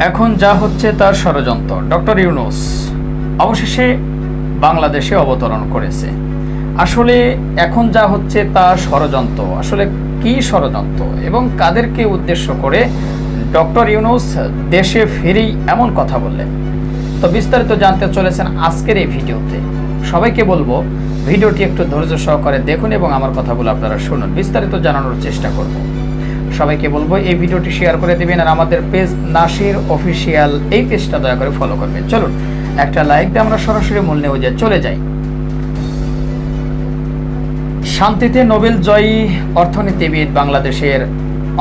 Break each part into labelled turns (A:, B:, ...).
A: এখন যা হচ্ছে তার ষড়যন্ত্র। ডক্টর ইউনুস অবশেষে বাংলাদেশে অবতরণ করেছে। আসলে এখন যা হচ্ছে তা ষড়যন্ত্র। আসলে কি ষড়যন্ত্র এবং কাদেরকে উদ্দেশ্য করে ডক্টর ইউনুস দেশে ফিরেই এমন কথা বললেন? তো বিস্তারিত জানতে চলেছেন আজকের এই ভিডিওতে। সবাইকে বলব, ভিডিওটি একটু ধৈর্য সহকারে দেখুন এবং আমার কথাগুলো আপনারা শুনুন। বিস্তারিত জানানোর চেষ্টা করব। সবাইকে বলব, এই ভিডিওটি শেয়ার করে দিবেন আর আমাদের পেজ নাসির অফিসিয়াল এই পেজটা দয়া করে ফলো করবেন। চলুন, একটা লাইক দিয়ে আমরা সরাসরি মূল নিউজে চলে যাই। শান্তিতে নোবেল জয়ী অর্থনীতিবিদ বাংলাদেশের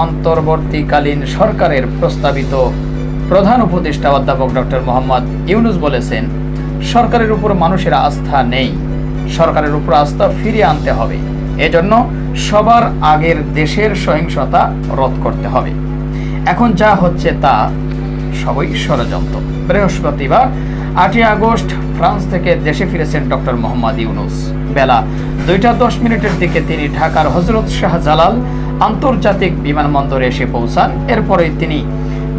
A: অন্তর্বর্তীকালীন সরকারের প্রস্তাবিত প্রধান উপদেষ্টা অধ্যাপক ডক্টর মোহাম্মদ ইউনুস বলেছেন, সরকারের উপর মানুষের আস্থা নেই। সরকারের উপর আস্থা ফিরিয়ে আনতে হবে। এজন্য সবার আগের দেশের সহিংসতা রোধ করতে হবে। এখন যা হচ্ছে তা সবই ষড়যন্ত্র। বৃহস্পতিবার, আটই আগস্ট, ফ্রান্স থেকে দেশে ফিরেছেন ডক্টর মোহাম্মদ ইউনুস। বেলা দুইটা দশ মিনিটের দিকে তিনি ঢাকার হজরত শাহজালাল আন্তর্জাতিক বিমানবন্দরে এসে পৌঁছান। এরপরে তিনি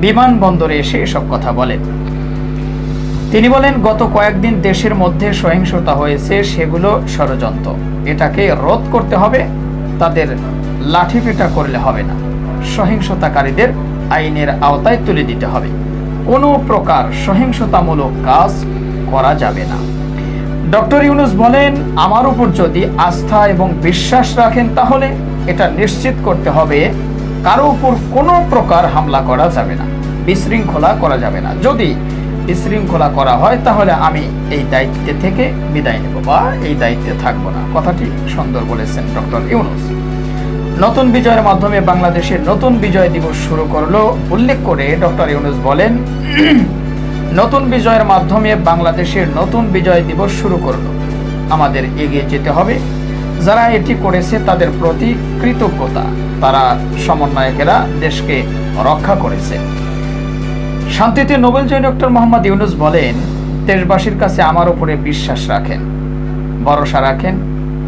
A: বিমানবন্দরে এসে এসব কথা বলেন। তিনি বলেন, গত কয়েকদিন দেশের মধ্যে সহিংসতা হয়েছে, সেগুলো ষড়যন্ত্র। এটাকে রোধ করতে হবে, তাদের লাঠিপেটা করলে হবে না। সহিংসতাকারীদের আইনের আওতায় তুলে দিতে হবে। কোনো প্রকার সহিংসতামূলক কাজ করা যাবে না। ডক্টর ইউনুস বলেন, আমার উপর যদি আস্থা এবং বিশ্বাস রাখেন, তাহলে এটা নিশ্চিত করতে হবে, কারও উপর কোনো প্রকার হামলা করা যাবে না, বিশৃঙ্খলা করা যাবে না। যদি বিশৃঙ্খলা করা হয়, তাহলে আমি এই দায়িত্বে থেকে বিদায় নেব বা এই দায়িত্বে থাকব না। কথাটি সুন্দর বলেছেন ডক্টর ইউনুস। নতুন বিজয়ের মাধ্যমে বাংলাদেশের নতুন বিজয় দিবস শুরু করল, উল্লেখ করে ডক্টর ইউনুস বলেন, নতুন বিজয়ের মাধ্যমে বাংলাদেশের নতুন বিজয় দিবস শুরু করল। আমাদের এগিয়ে যেতে হবে। যারা এটি করেছে, তাদের প্রতি কৃতজ্ঞতা। তারা সমন্বয়কেরা দেশকে রক্ষা করেছে। শান্তিতে নোবেল জয়ী ডক্টর মোহাম্মদ ইউনুস বলেন, দেশবাসীর কাছে আমার উপরে বিশ্বাস রাখেন, ভরসা রাখেন,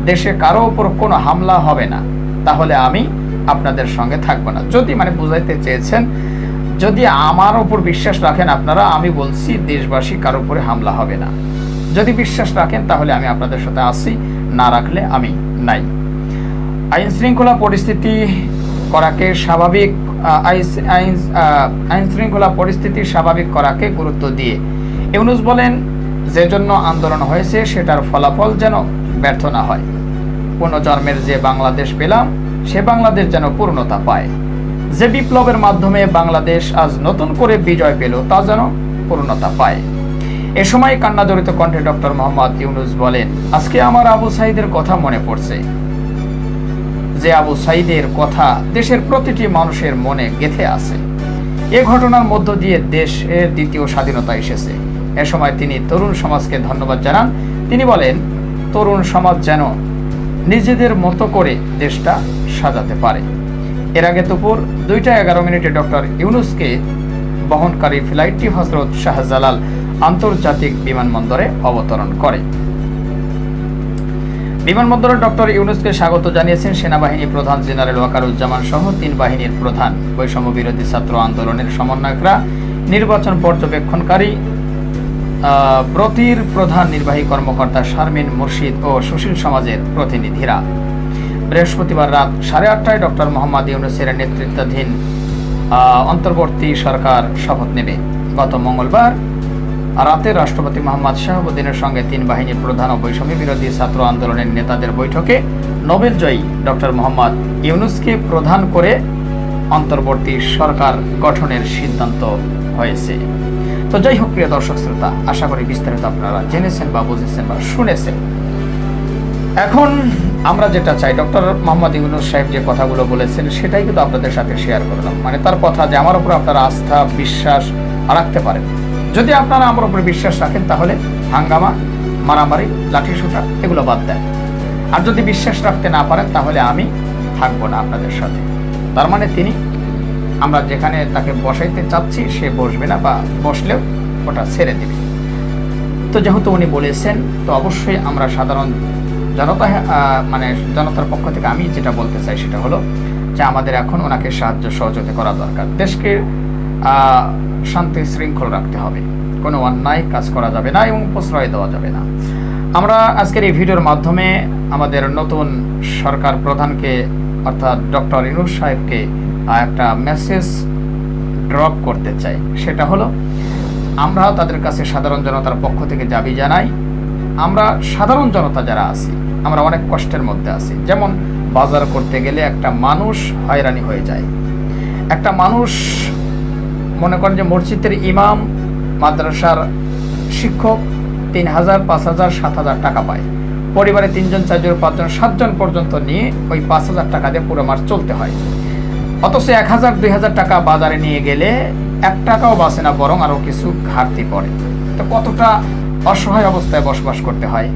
A: দেশে কারও উপর কোনো হামলা হবে না। তাহলে আমি আপনাদের সঙ্গে থাকব না। যদি মানে বুঝাইতে চেয়েছেন, যদি আমার ওপর বিশ্বাস রাখেন আপনারা, আমি বলছি দেশবাসী কারও উপরে হামলা হবে না। যদি বিশ্বাস রাখেন, তাহলে আমি আপনাদের সাথে আসি না রাখলে আমি নাই। আইন শৃঙ্খলা পরিস্থিতি করাকে স্বাভাবিক আইন আহ, আইন শৃঙ্খলা পরিস্থিতি স্বাভাবিক করাকে গুরুত্ব দিয়ে। ইউনুস বলেন যে জন্য আন্দোলন হয়েছে সেটার ফলাফল যেন ব্যর্থ না হয়। পুনর্জন্মের যে বাংলাদেশ পেলাম সে বাংলাদেশ যেন পূর্ণতা পায়। যে বিপ্লবের মাধ্যমে বাংলাদেশ আজ নতুন করে বিজয় পেল তা যেন পূর্ণতা পায়। এ সময় কান্নাজড়িত কণ্ঠে ডক্টর মোহাম্মদ ইউনুস বলেন আজকে আমার আবু সাইদের কথা মনে পড়ছে। যে আবু সাইদের কথা দেশের প্রতিটি মানুষের মনে গেথে আছে। এ ঘটনার মধ্য দিয়ে দেশের দ্বিতীয় স্বাধীনতা এসেছে। এ সময় তিনি তরুণ সমাজকে ধন্যবাদ জানান। তিনি বলেন, তরুণ সমাজ যেন নিজেদের মতো করে দেশটা সাজাতে পারে। এর আগে দুপুর দুইটা এগারো মিনিটে ডক্টর ইউনুসকে বহনকারী ফ্লাইটটি হজরত শাহজালাল আন্তর্জাতিক বিমানবন্দরে অবতরণ করে। বিমানবন্দরে ডক্টর ইউনুসকে স্বাগত জানিয়েছেন সেনাবাহিনী প্রধান জেনারেল ওয়াকারুজ্জামান সহ তিন বাহিনীর প্রধান। বৈষম্য বিরোধী ছাত্র আন্দোলনের সমন্বয়করা নির্বাচন পর্যবেক্ষণকারী প্রতির প্রধান নির্বাহী কর্মকর্তা শারমিন মুর্শিদ ও সুশীল সমাজের প্রতিনিধিরা। বৃহস্পতিবার রাত সাড়ে আটটায় ডক্টর মোহাম্মদ ইউনুসের নেতৃত্বাধীন অন্তর্বর্তী সরকার শপথ নেবে। গত মঙ্গলবার রাতে রাষ্ট্রপতি মোহাম্মদ শাহাবুদ্দিনের সঙ্গে তিন বাহিনীর প্রধান ও বৈষম্য বিরোধী ছাত্র আন্দোলনের নেতাদের বৈঠকে নোবেল জয়ী ডক্টর মোহাম্মদ ইউনুসকে প্রধান করে অন্তর্বর্তী সরকার গঠনের সিদ্ধান্ত হয়েছে। তো যাই হোক, প্রিয় দর্শক শ্রোতা, আশা করি বিস্তারিত আপনারা জেনেছেন বা বুঝেছেন বা শুনেছেন। এখন আমরা যেটা চাই, ডক্টর মোহাম্মদ ইউনুস সাহেব যে কথাগুলো বলেছেন, সেটাই কিন্তু আপনাদের সাথে শেয়ার করলাম। মানে তার কথা যে আমার উপর আপনারা আস্থা, বিশ্বাস রাখতে পারেন। যদি আপনারা আমার উপর বিশ্বাস রাখেন, তাহলে হাঙ্গামা, মারামারি, লাঠিসোঁটা এগুলো বাদ দেন। আর যদি বিশ্বাস রাখতে না পারেন, তাহলে আমি থাকব না আপনাদের সাথে। তার মানে তিনি, আমরা যেখানে তাকে বসাইতে চাচ্ছি, সে বসবে না বা বসলেও ওটা ছেড়ে দেবে। তো যেহেতু উনি বলেছেন, তো অবশ্যই আমরা সাধারণ জনতা মানে জনতার পক্ষ থেকে আমি যেটা বলতে চাই সেটা হলো যে আমাদের এখন ওনাকে সাহায্য সহযোগিতা করা দরকার। দেশকে শান্তি শৃঙ্খল রাখতে হবে। কোনো অন্যায় কাজ করা যাবে না এবং প্রশ্রয় দেওয়া যাবে না। আমরা আজকের এই ভিডিওর মাধ্যমে আমাদের নতুন সরকার প্রধানকে, অর্থাৎ ডক্টর ইনুস সাহেবকে একটা মেসেজ ড্রপ করতে চাই। সেটা হলো, আমরা তাদের কাছে সাধারণ জনতার পক্ষ থেকে দাবি জানাই, আমরা সাধারণ জনতা যারা আছি, আমরা অনেক কষ্টের মধ্যে আছি। যেমন বাজার করতে গেলে একটা মানুষ হয়রানি হয়ে যায়। একটা মানুষ মনে করেন যে মসজিদের ইমাম, মাদ্রাসার শিক্ষক তিন হাজার, পাঁচ হাজার, সাত হাজার টাকা পায়। পরিবারে তিনজন, চারজন, পাঁচজন, সাতজন পর্যন্ত নিয়ে ওই পাঁচ হাজার টাকা দিয়ে পুরো মাস চলতে হয়। অথচ এক হাজার, দুই হাজার টাকা বাজারে নিয়ে গেলে এক টাকাও বাঁচে না, বরং আরও কিছু ঘাটতি পড়ে। তো কতটা অসহায় অবস্থায় বসবাস করতে হয়?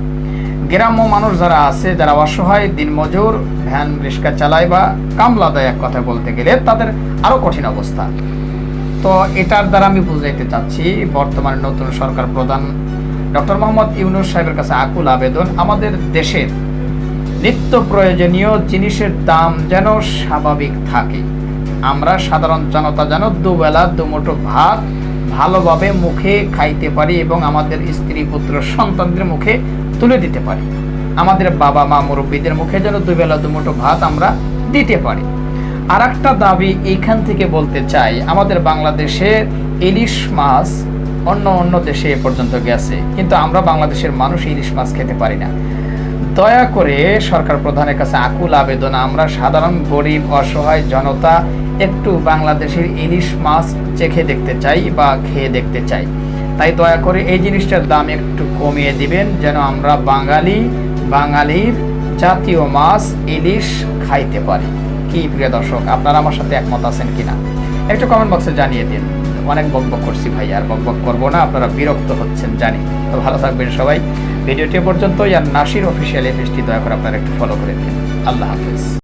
A: গ্রাম্য মানুষ যারা আছে, যারা অসহায়, দিনমজুর, ভ্যান রিক্সা চালায় বা কামলা দেয় এক কথা বলতে গেলে, তাদের আরও কঠিন অবস্থা। তো এটার দ্বারা আমি বুঝাইতে চাচ্ছি, বর্তমানে নতুন সরকার প্রধান ডক্টর মোহাম্মদ ইউনুস সাহেবের কাছে আকুল আবেদন, আমাদের দেশের নিত্য প্রয়োজনীয় জিনিসের দাম যেন স্বাভাবিক থাকে। আমরা সাধারণ জনতা যেন দুবেলা, দুমুঠো ভাত ভালোভাবে মুখে খাইতে পারি এবং আমাদের স্ত্রী, পুত্র, সন্তানদের মুখে তুলে দিতে পারি। আমাদের বাবা মা মুরব্বীদের মুখে যেন দুবেলা, দুমুঠো ভাত আমরা দিতে পারি। আর একটা দাবি এইখান থেকে বলতে চাই, আমাদের বাংলাদেশে ইলিশ মাছ অন্য অন্য দেশে এ পর্যন্ত গেছে, কিন্তু আমরা বাংলাদেশের মানুষ ইলিশ মাছ খেতে পারি না। দয়া করে সরকার প্রধানের কাছে আকুল আবেদন, আমরা সাধারণ গরিব, অসহায় জনতা একটু বাংলাদেশের ইলিশ মাছ চেখে দেখতে চাই বা খেয়ে দেখতে চাই। তাই দয়া করে এই জিনিসটার দাম একটু কমিয়ে দিবেন, যেন আমরা বাঙালি, বাঙালির জাতীয় মাছ ইলিশ খাইতে পারি। কি প্রিয় দর্শক, আপনারা আমার সাথে একমত আছেন কিনা? একটু কমেন্ট বক্সে জানিয়ে দিন। অনেক বকবক করছি ভাই, আর বকবক করব না, আপনারা বিরক্ত হচ্ছেন, জানি। তো ভালো থাকবেন সবাই। ভিডিওটি পর্যন্ত পর্যন্তই, আর নাসির অফিসিয়াল এফএসটি দয়া করে আপনারা একটু ফলো করে দিন। আল্লাহ হাফিজ।